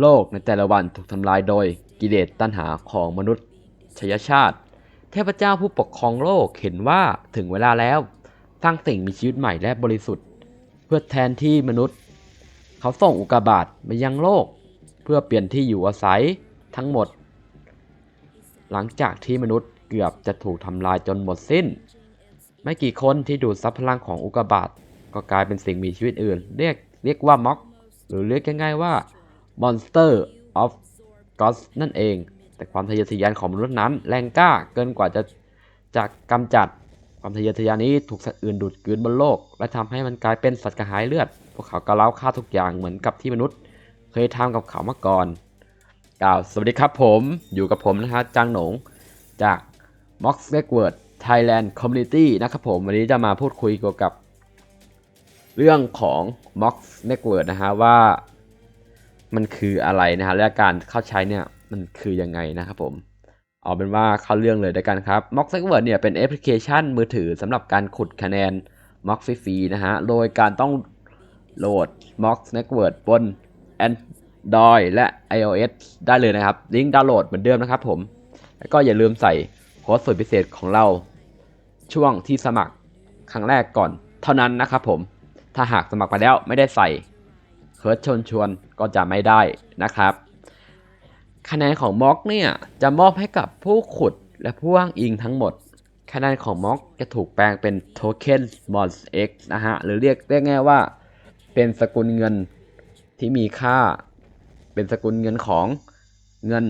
โลกในแต่ละวันถูกทำลายโดยกิเลสตัณหาของมนุษย์ชยชาติ เทพเจ้าผู้ปกครองโลกเห็นว่าถึงเวลาแล้วสร้างสิ่งมีชีวิตใหม่และบริสุทธิ์ เพื่อแทนที่มนุษย์ เขาส่งอุกกาบาตมายังโลก เพื่อเปลี่ยนที่อยู่อาศัยทั้งหมด หลังจากที่มนุษย์เกือบจะถูกทำลายจนหมดสิ้น ไม่กี่คนที่ดูดซับพลังของอุกกาบาตก็กลายเป็นสิ่งมีชีวิตอื่น เรียกเรียกว่าม็อก หรือเรียกง่ายๆว่า Monster of Gods นั่นเอง แต่ความทะเยอทะยานของมนุษย์นั้นแรงกล้าเกินกว่าจะจะกำจัดความทะเยอทะยานนี้ถูกสัตว์อื่นดูดกลืนบนโลก และทำให้มันกลายเป็นสัตว์กระหายเลือด พวกเขาก็เล้าฆ่าทุกอย่างเหมือนกับที่มนุษย์ เคยทำกับเขามาก่อนกล่าวสวัสดีครับผมอยู่กับผมนะฮะจางหนงจาก Mox Backward Thailand Community นะครับผม วันนี้จะมาพูดคุยเกี่ยวกับ เรื่องของ Mox Network นะฮะว่า มันคืออะไรนะฮะและการเข้าใช้เนี่ยมันคือยังไงนะครับผมเอาเป็นว่าเข้าเรื่องเลยด้วยกันครับ Mox Network เนี่ยเป็นแอปพลิเคชันมือถือสำหรับการขุดคะแนน Mox ฟรีๆนะฮะโดยการต้องโหลด Mox Network บน Android และ iOS ได้เลยนะครับ ลิงก์ดาวน์โหลดเหมือนเดิมนะครับผม แล้วก็อย่าลืมใส่โค้ดส่วนพิเศษของเรา ช่วงที่สมัครครั้งแรกก่อน เท่านั้นนะครับผมถ้าหากสมัครไปแล้วไม่ได้ใส่ เคิร์ดชนชวนก็จะไม่ได้นะครับ คะแนนของม็อกเนี่ยจะมอบให้กับผู้ขุดและผู้อ้างอิงทั้งหมด คะแนนของม็อกจะถูกแปลงเป็นโทเค็นมอนส์เอ็กนะฮะหรือเรียกเรียกง่ายว่า เป็นสกุลเงินที่มีค่า เป็นสกุลเงินของเงิน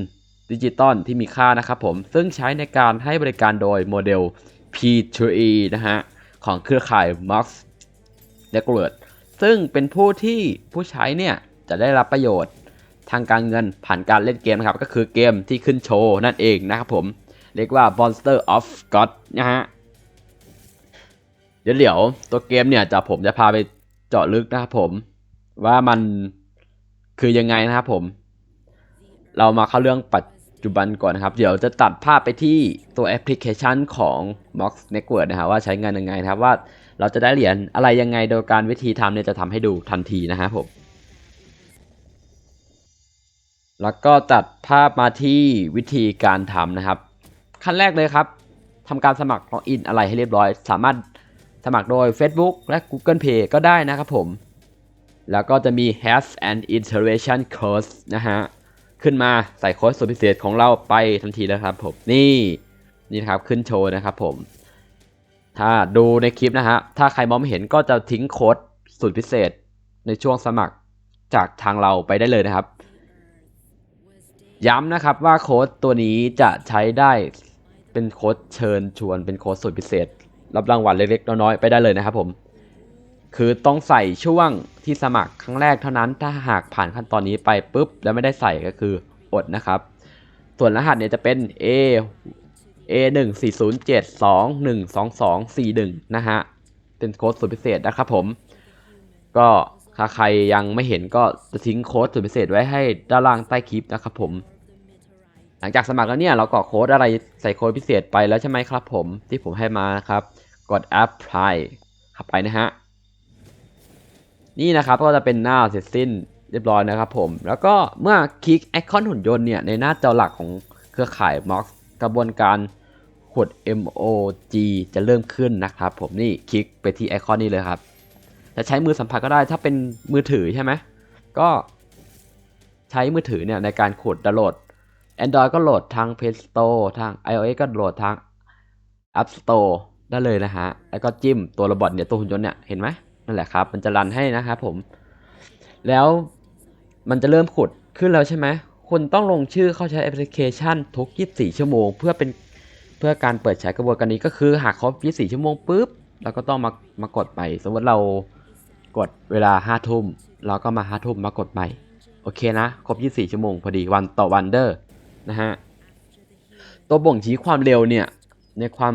ดิจิตอลที่มีค่านะครับผม ซึ่งใช้ในการให้บริการโดยโมเดล P2E นะฮะ ของเครือข่าย Mox Network ซึ่งเป็นผู้ที่ผู้ใช้เนี่ยจะได้รับประโยชน์ทางการเงินผ่านการเล่นเกมนะครับ ก็คือเกมที่ขึ้นโชว์นั่นเองนะครับผม เรียกว่า Monster of God นะฮะ เดี๋ยวเดี๋ยวตัวเกมเนี่ยจะผมจะพาไปเจาะลึกนะครับผม ว่ามันคือยังไงนะครับผม เรามาเข้าเรื่องปัจจุบันก่อนนะครับ เดี๋ยวจะตัดภาพไปที่ตัวแอปพลิเคชันของ Mox Network นะครับว่าใช้งานยังไงนะครับว่า เราจะได้เหรียญอะไรยังไงโดยการวิธีทำเนี่ยจะทำให้ดูทันทีนะครับผม แล้วก็ตัดภาพมาที่วิธีการทำนะครับ ขั้นแรกเลยครับทำการสมัครล็อกอินอะไรให้เรียบร้อย สามารถสมัครโดย Facebook และ Google Pay ก็ได้นะครับผม แล้วก็จะมี Has and Iteration Course นะฮะ ขึ้นมาใส่โค้ดสุดพิเศษของเราไปทันทีแล้วครับผม นี่ นี่นะครับ ขึ้นโชว์นะครับผม ถ้าดูในคลิปนะฮะ ถ้าใครมองไม่เห็นก็จะทิ้งโค้ดสุดพิเศษในช่วงสมัครจากทางเราไปได้เลยนะครับ ย้ำนะครับว่าโค้ดตัวนี้จะใช้ได้เป็นโค้ดเชิญชวนเป็นโค้ดสุดพิเศษ รับรางวัลเล็กๆน้อยๆไปได้เลยนะครับผม คือต้องใส่ช่วงที่สมัครครั้งแรกเท่านั้น ถ้าหากผ่านขั้นตอนนี้ไปปุ๊บ แล้วไม่ได้ใส่ก็คืออดนะครับ ส่วนรหัสเนี่ยจะเป็น A A 1 4 0 7 2 1 2 2 4 1นะฮะ เป็นโค้ดสุดพิเศษนะครับผม ก็ถ้าใครยังไม่เห็นก็จะทิ้งโค้ดสุดพิเศษไว้ให้ด้านล่างใต้คลิปนะครับผม หลังจากสมัครแล้วเนี่ยเรากรอกโค้ดอะไรใส่โค้ดพิเศษไปแล้วใช่ไหมครับผมที่ผมให้มานะครับ กด apply ข้าไปนะฮะ นี่นะครับก็จะเป็นหน้าเสร็จสิ้นเรียบร้อยนะครับผม แล้วก็เมื่อคลิกไอคอนหุ่นยนต์เนี่ยในหน้าจอหลักของเครือข่าย Mox กระบวนการขุด MOG จะเริ่มขึ้นนะครับ ผมนี่คลิกไปที่ไอคอนนี้เลยครับ จะใช้มือสัมผัสก็ได้ถ้าเป็นมือถือใช่ไหมก็ใช้มือถือเนี่ยในการขุดดาวน์โหลด Android ก็โหลดทาง Play Store ทาง iOS ก็โหลดทาง App Store ได้เลยนะฮะ แล้วก็จิ้มตัวโรบอทเนี่ยตัวหุ่นยนต์เนี่ยเห็นไหมนั่นแหละครับ มันจะรันให้นะครับผม แล้วมันจะเริ่มขุดขึ้นแล้วใช่ไหม คุณต้องลงชื่อเข้าใช้แอปพลิเคชันทุก 24 ชั่วโมง เพื่อเป็นเพื่อการเปิดใช้กระบวนการนี้ก็คือหากครบ 24 ชั่วโมงปุ๊บเราก็ต้องมามากดไปสมมติเรากดเวลา5ทุ่มเราก็มา5ทุ่มมากดใหม่ โอเคนะ ครบ 24 ชั่วโมงพอดีวันต่อวันเดอร์นะฮะ ตัวบ่งชี้ความเร็วเนี่ยในความ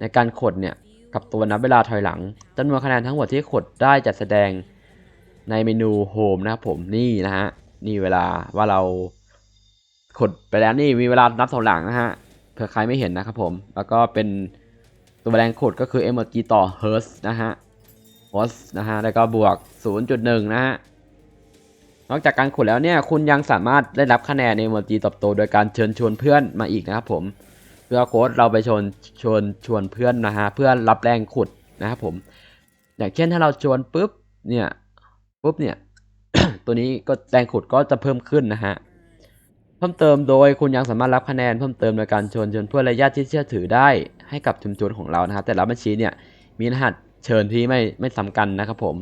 ในการขดเนี่ยกับตัวนับเวลาถอยหลังจำนวนคะแนนทั้งหมดที่ขดได้จัดแสดงในเมนูโฮมนะครับผมนี่นะฮะนี่เวลาว่าเรา ขุดไปแล้วนี่มีเวลานับถอยหลังนะฮะเผื่อใครไม่เห็นนะครับผม แล้วก็เป็นตัวแรงขุดก็คือ m อ g ต่อ Hertz นะฮะ Hertz นะฮะ แล้วก็บวก 0.1 นะฮะ นอกจากการขุดแล้วเนี่ย คุณยังสามารถได้รับคะแนนในโมจิตบโตโดยการเชิญชวนเพื่อนมาอีกนะครับผม เพื่อโค้ดเราไปชวนชวนชวนเพื่อนนะฮะ เพื่อรับแรงขุดนะครับผม อย่างเช่นถ้าเราชวนปุ๊บ เนี่ย ปุ๊บเนี่ย ตัวนี้ก็แรงขุดก็จะเพิ่มขึ้นนะฮะ เพิ่มเติมโดยคุณยังสามารถรับคะแนนเพิ่มเติมโดยการชวนชวนเพื่อนระยะที่เชื่อถือได้ให้กับชุมชนของเรานะครับ แต่ละบัญชีเนี่ยมีรหัสเชิญที่ไม่ไม่ซ้ำกันนะครับผม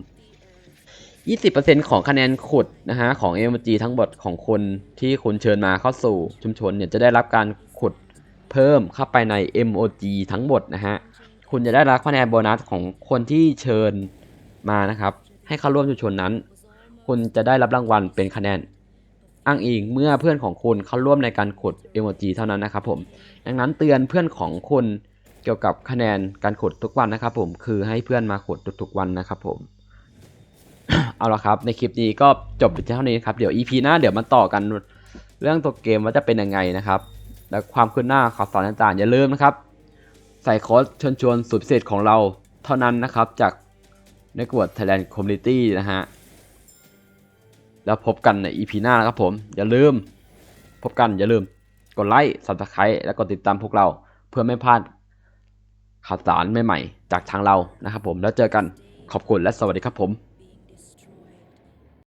20%ของคะแนนขุดนะฮะของ MG ทั้งหมดของคุณที่คุณเชิญมาเข้าสู่ชุมชนเนี่ยจะได้รับการขุดเพิ่มเข้าไปใน MOG ทั้งหมดนะฮะคุณจะได้รับคะแนนโบนัสของคนที่เชิญมานะครับ ให้เข้าร่วมชุมชนนั้น คุณจะได้รับรางวัลเป็นคะแนน อ้างอิงเมื่อเพื่อนของคุณเข้าร่วมในการขุด MOG เท่านั้นนะครับผมดังนั้นเตือนเพื่อนของคุณเกี่ยวกับคะแนนการขุดทุกวันนะครับผมคือให้เพื่อนมาขุดทุกๆวันนะครับผมเอาละครับในคลิปนี้ก็จบไปเท่านี้ครับเดี๋ยว EP หน้าเดี๋ยวมาต่อกันเรื่องตัวเกมว่าจะเป็นยังไงนะครับ และความคืบหน้าข่าวสารต่างๆอย่าลืมนะครับ ใส่โค้ดชวนชวนสุดพิเศษของเราเท่านั้นนะครับจากในกวด Thailand Community นะฮะ แล้วพบกันใน EP หน้านะครับผม อย่าลืม พบกันอย่าลืม กดไลค์ Subscribe และกดติดตามพวกเราเพื่อไม่พลาดข่าวสารใหม่ๆ จากทางเรานะครับผมแล้วเจอกันขอบคุณและสวัสดีครับผม